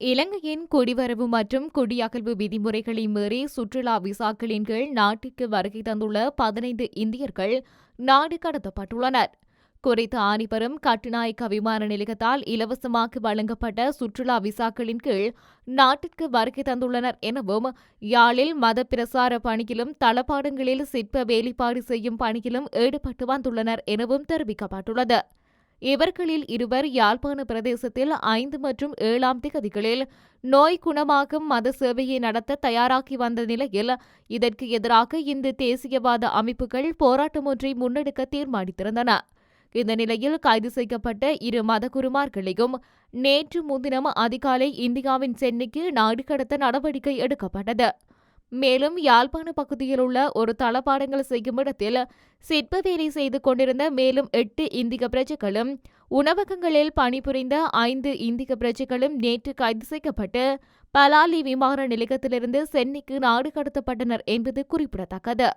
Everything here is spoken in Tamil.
இலங்கையின் குடிவரவு மற்றும் குடியகல்வு விதிமுறைகளை மீறி சுற்றுலா விசாக்களின் கீழ் நாட்டிற்கு வருகை தந்துள்ள பதினைந்து இந்தியர்கள் நாடு கடத்தப்பட்டுள்ளனர். குறித்த ஆணிபெரும் கட்டுநாயக்க விமான நிலையத்தால் இலவசமாக வழங்கப்பட்ட சுற்றுலா விசாக்களின் கீழ் நாட்டிற்கு வருகை தந்துள்ளனர் எனவும் யாழில் மத பிரசார பணியிலும் தளபாடங்களில் சிற்ப வேலைப்பாடு செய்யும் பணியிலும் ஈடுபட்டு வந்துள்ளனர் எனவும் தெரிவிக்கப்பட்டுள்ளது. இவர்களில் இருவர் யாழ்ப்பாண பிரதேசத்தில் ஐந்து மற்றும் ஏழாம் திகதிகளில் நோய் குணமாகும் மத சேவையை நடத்த தயாராகி வந்த நிலையில் இதற்கு எதிராக இந்த தேசியவாத அமைப்புகள் போராட்டம் ஒன்றை முன்னெடுக்க தீர்மானித்திருந்தன. இந்த நிலையில் கைது செய்யப்பட்ட இரு மதகுருமார்களையும் நேற்று முன்தினம் அதிகாலை இந்தியாவின் சென்னைக்கு நாடு கடத்த நடவடிக்கை எடுக்கப்பட்டது. மேலும் யாழ்ப்பாண பகுதியில் உள்ள ஒரு தளபாடங்கள் செய்யும் இடத்தில் சிற்ப வேலை செய்து கொண்டிருந்த மேலும் எட்டு இந்திய பிரஜைகளும் உணவகங்களில் பணிபுரிந்த ஐந்து இந்திய பிரஜைகளும் நேற்று கைது செய்யப்பட்டு பலாலி விமான நிலையத்திலிருந்து சென்னைக்கு நாடு கடத்தப்பட்டனர் என்பது குறிப்பிடத்தக்கது.